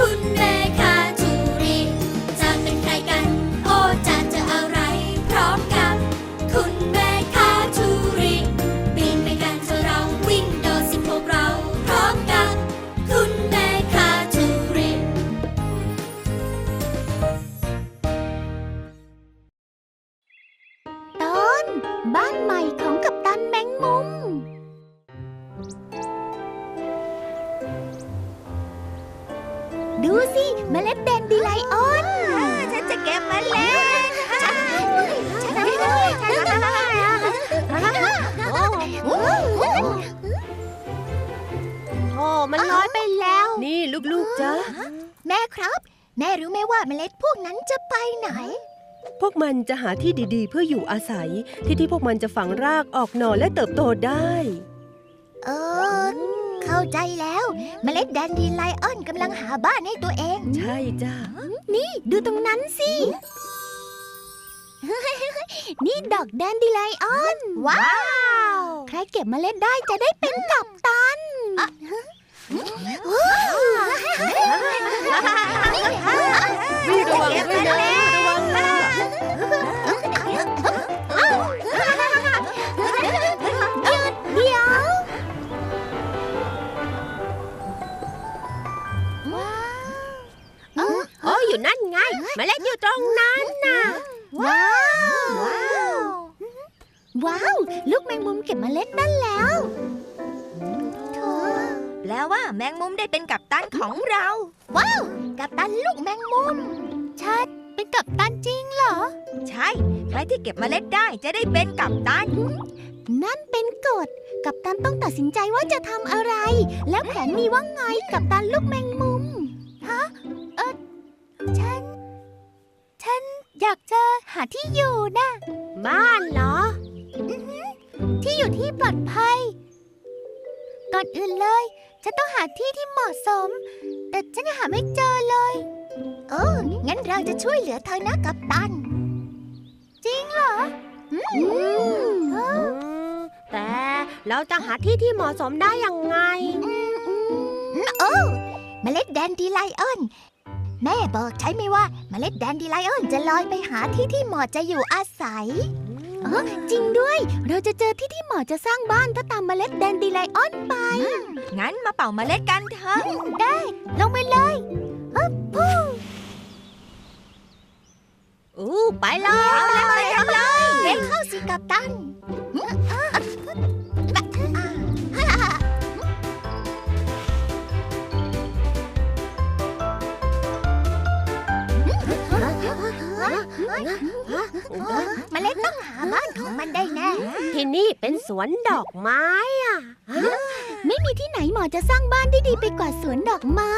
Hunde แล้ว นี่ลูกๆจ๊ะแม่ครับ แม่รู้ไหมว่าเมล็ดพวกนั้นจะไปไหน พวกมันจะหาที่ดีๆ เพื่ออยู่อาศัย ที่ที่พวกมันจะฝังรากออกหน่อและเติบโตได้ เออ เข้าใจแล้ว เมล็ดแดนดีไลออนกำลังหาบ้านให้ตัวเอง ใช่จ้ะนี่ดูตรงนั้นสินี่ดอกแดนดีไลออน ว้าว ใครเก็บเมล็ดได้จะได้เป็นกัปตัน รีบระวังด้วยนะระวังนะเดี๋ยวว้าวโอ้อยู่นั่นไงเมล็ดอยู่ตรงนั้นน่ะ ว้าว ว้าว ลูกแมงมุมเก็บเมล็ดนั่นแล้ว แปลว่าแมงมุมได้เป็นกัปตันของเรา ว้าว กัปตันลูกแมงมุม ชัด เป็นกัปตันจริงเหรอ ใช่ ใครที่เก็บเมล็ดได้จะได้เป็นกัปตัน นั่นเป็นกฎ กัปตันต้องตัดสินใจว่าจะทำอะไร แล้วแผนมีว่าไง กัปตันลูกแมงมุม ฮะ เออฉัน ฉันอยากจะหาที่อยู่นะ บ้านเหรอ ที่อยู่ที่ปลอดภัย ก่อนอื่นเลย ฉันต้องหาที่ที่เหมาะสม แต่ฉันยังหาไม่เจอเลย เออ งั้นเราจะช่วยเหลือเธอนะกัปตัน จริงเหรออืมเอออืมแต่เราจะหาที่ที่เหมาะสมได้ยังไง อืมอืมเออเมล็ดแดนดีไลออน แม่บอกใช่ไหมว่าเมล็ดแดนดีไลออนจะลอยไปหาที่ที่เหมาะจะอยู่อาศัยเออจริงด้วย เราจะเจอที่ที่เหมาะจะสร้างบ้านถ้าตามเมล็ดแดนดีไลออนไป งั้นมาเป่าเมล็ดกันเถอะได้ ลงไปเลยฮึบพูอู้ไปเลยไปกันเลยเร่งเข้าสิกับตัน มันได้แน่ ที่นี่เป็นสวนดอกไม้อะ ไม่มีที่ไหนเหมาะจะสร้างบ้านได้ดีไปกว่าสวนดอกไม้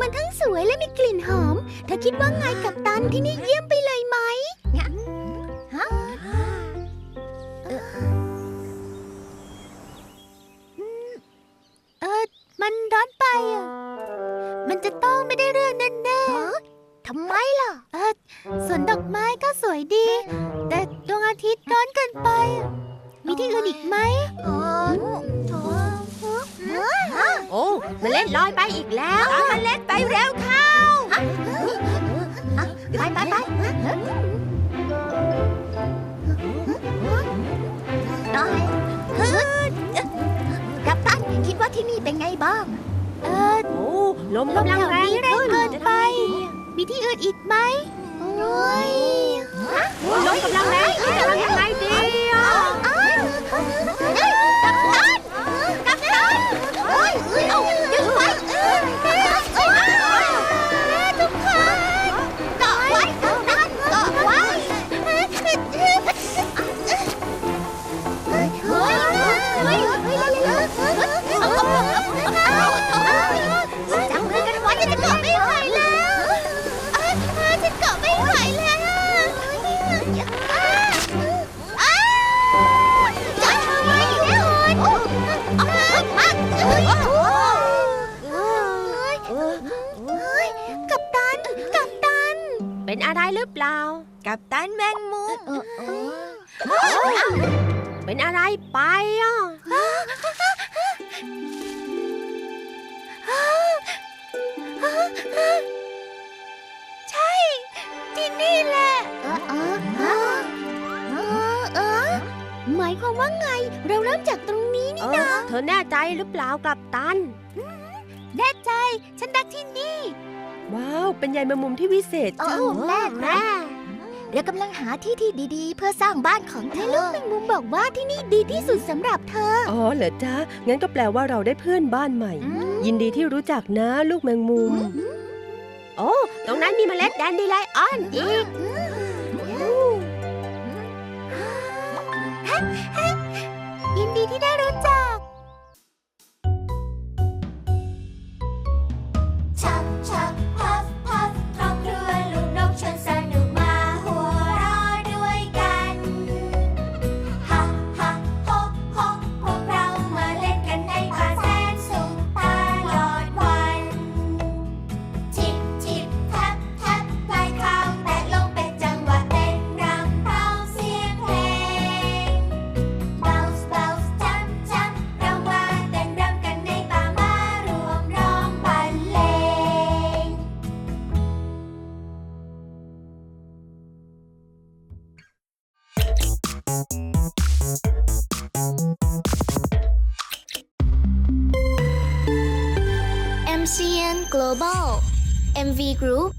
มันทั้งสวยและมีกลิ่นหอม เธอคิดว่าไงกับตันที่นี่เยี่ยมไปเลยไหมฮะเออมันร้อนไปอะ มันจะต้องไม่ได้เรื่องแน่ๆทำไมล่ะ เออสวนดอกไม้ก็สวยดีแต่ดวง อาทิตย์ร้อนเกินไปอะมีที่อื่นอีกไหมอ๋อโอ้เมล็ดลอยไปอีกแล้วเอาเมล็ดไปเร็วเข้า ไปไปไปกัปตันคิดว่าที่นี่เป็นไงบ้าง เออโอ้ลมกำลังแรงขึ้นเกินไป มีที่อื่นอีกไหมโอ้ย ลมกำลังแรง อะไรหรือเปล่า กัปตันแมงมุมเป็นอะไรไปอะใช่ ที่นี่แหละเออเออเออเออหมายความว่าไง เราเริ่มจากตรงนี้เอนี่อนะ เธอแน่ใจหรือเปล่ากับตันแน่ เป็นใยแมงมุมที่วิเศษจังโอ้แม่แม่นเรากำลังหาที่ที่ดีๆ เพื่อสร้างบ้านของเธอลูกแมงมุมบอกว่าที่นี่ดีที่สุดสำหรับเธอ อ๋อเหรอจ๊ะ งั้นก็แปลว่าเราได้เพื่อนบ้านใหม่อืมยินดีที่รู้จักนะลูกแมงมุม โอ้ ตรงนั้นมีเมล็ดแดนดีไลออนอีกยินดีที่ได้รู้จัก MV Group